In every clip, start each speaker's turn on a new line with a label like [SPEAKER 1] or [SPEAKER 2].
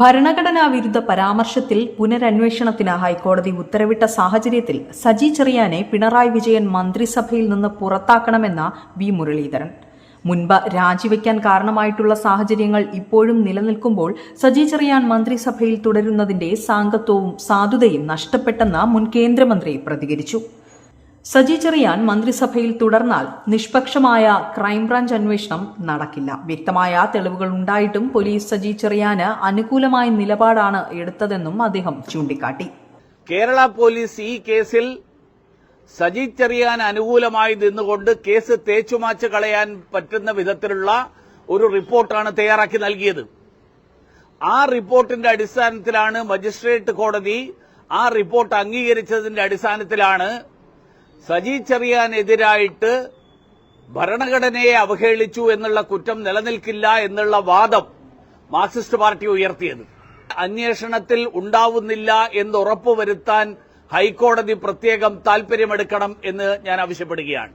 [SPEAKER 1] ഭരണഘടനാ വിരുദ്ധ പരാമർശത്തിൽ പുനരന്വേഷണത്തിന് ഹൈക്കോടതി ഉത്തരവിട്ട സാഹചര്യത്തിൽ സജി ചെറിയാനെ പിണറായി വിജയൻ മന്ത്രിസഭയിൽ നിന്ന് പുറത്താക്കണമെന്ന വി മുരളീധരൻ. മുൻപ് രാജിവെക്കാൻ കാരണമായിട്ടുള്ള സാഹചര്യങ്ങൾ ഇപ്പോഴും നിലനിൽക്കുമ്പോൾ സജി ചെറിയാൻ മന്ത്രിസഭയിൽ തുടരുന്നതിന്റെ സാങ്കത്വവും സാധുതയും നഷ്ടപ്പെട്ടെന്ന് മുൻ കേന്ദ്രമന്ത്രി പ്രതികരിച്ചു. സജി ചെറിയാൻ മന്ത്രിസഭയിൽ തുടർന്നാൽ നിഷ്പക്ഷമായ ക്രൈംബ്രാഞ്ച് അന്വേഷണം നടക്കില്ല. വ്യക്തമായ തെളിവുകൾ ഉണ്ടായിട്ടും പോലീസ് സജി ചെറിയാന് അനുകൂലമായ നിലപാടാണ് എടുത്തതെന്നും അദ്ദേഹം ചൂണ്ടിക്കാട്ടി.
[SPEAKER 2] കേരള പോലീസ് ഈ കേസിൽ സജി ചെറിയാൻ അനുകൂലമായി നിന്നുകൊണ്ട് കേസ് തേച്ചുമാച്ച് കളയാൻ പറ്റുന്ന വിധത്തിലുള്ള ഒരു റിപ്പോർട്ടാണ് തയ്യാറാക്കി നൽകിയത്. ആ റിപ്പോർട്ടിന്റെ അടിസ്ഥാനത്തിലാണ് മജിസ്ട്രേറ്റ് കോടതി ആ റിപ്പോർട്ട് അംഗീകരിച്ചതിന്റെ അടിസ്ഥാനത്തിലാണ് സജി ചെറിയാനെതിരായിട്ട് ഭരണഘടനയെ അവഹേളിച്ചു എന്നുള്ള കുറ്റം നിലനിൽക്കില്ല എന്നുള്ള വാദം മാർക്സിസ്റ്റ് പാർട്ടി ഉയർത്തിയത്. അന്വേഷണത്തിൽ ഉണ്ടാവുന്നില്ല എന്ന് ഉറപ്പുവരുത്താൻ ഹൈക്കോടതി പ്രത്യേകം താൽപര്യമെടുക്കണം എന്ന് ഞാൻ ആവശ്യപ്പെടുകയാണ്.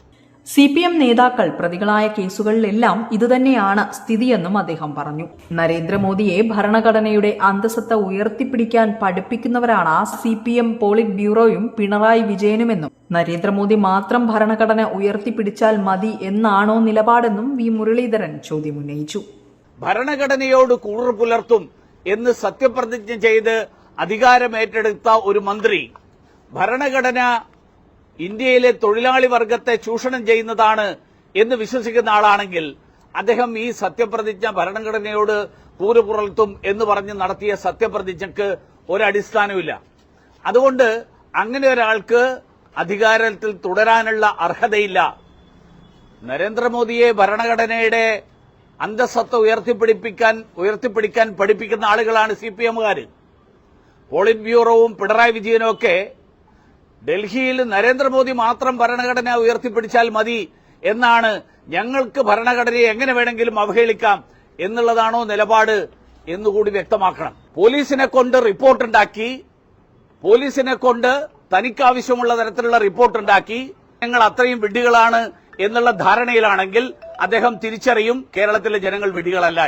[SPEAKER 1] സി പി എം നേതാക്കൾ പ്രതികളായ കേസുകളിലെല്ലാം ഇതുതന്നെയാണ് സ്ഥിതിയെന്നും അദ്ദേഹം പറഞ്ഞു. നരേന്ദ്രമോദിയെ ഭരണഘടനയുടെ അന്തസത്ത ഉയർത്തിപ്പിടിക്കാൻ പഠിപ്പിക്കുന്നവരാണ് സി പി എം പോളിറ്റ് ബ്യൂറോയും പിണറായി വിജയനുമെന്നും നരേന്ദ്രമോദി മാത്രം ഭരണഘടന ഉയർത്തിപ്പിടിച്ചാൽ മതി എന്നാണോ നിലപാടെന്നും വി മുരളീധരൻ ചോദ്യമുന്നയിച്ചു.
[SPEAKER 2] ഭരണഘടനയോട് കൂറു പുലർത്തും എന്ന് സത്യപ്രതിജ്ഞ ചെയ്ത് അധികാരമേറ്റെടുത്ത ഒരു മന്ത്രി ഭരണഘടന ഇന്ത്യയിലെ തൊഴിലാളി വർഗത്തെ ചൂഷണം ചെയ്യുന്നതാണ് എന്ന് വിശ്വസിക്കുന്ന ആളാണെങ്കിൽ അദ്ദേഹം ഈ സത്യപ്രതിജ്ഞ ഭരണഘടനയോട് കൂറു പുറത്തും എന്ന് പറഞ്ഞ് നടത്തിയ സത്യപ്രതിജ്ഞക്ക് ഒരടിസ്ഥാനമില്ല അതുകൊണ്ട് അങ്ങനെ ഒരാൾക്ക് അധികാരത്തിൽ തുടരാനുള്ള അർഹതയില്ല. നരേന്ദ്രമോദിയെ ഭരണഘടനയുടെ അന്തസ്സത്ത ഉയർത്തിപ്പിടിപ്പിക്കാൻ ഉയർത്തിപ്പിടിക്കാൻ പഠിപ്പിക്കുന്ന ആളുകളാണ് സി പി എമ്മുകാർ പോളിറ്റ് ബ്യൂറോവും പിണറായി വിജയനും ഒക്കെ ഡൽഹിയിൽ നരേന്ദ്രമോദി മാത്രം ഭരണഘടന ഉയർത്തിപ്പിടിച്ചാൽ മതി എന്നാണ് ഞങ്ങൾക്ക് ഭരണഘടനയെ എങ്ങനെ വേണമെങ്കിലും അവഹേളിക്കാം എന്നുള്ളതാണോ നിലപാട് എന്നുകൂടി വ്യക്തമാക്കണം. പോലീസിനെ കൊണ്ട് റിപ്പോർട്ടുണ്ടാക്കി പോലീസിനെ കൊണ്ട് തനിക്കാവശ്യമുള്ള തരത്തിലുള്ള റിപ്പോർട്ടുണ്ടാക്കി ഞങ്ങൾ അത്രയും വിഡ്ഢികളാണ് എന്നുള്ള ധാരണയിലാണെങ്കിൽ അദ്ദേഹം തിരിച്ചറിയും കേരളത്തിലെ ജനങ്ങൾ വിഡ്ഢികളല്ല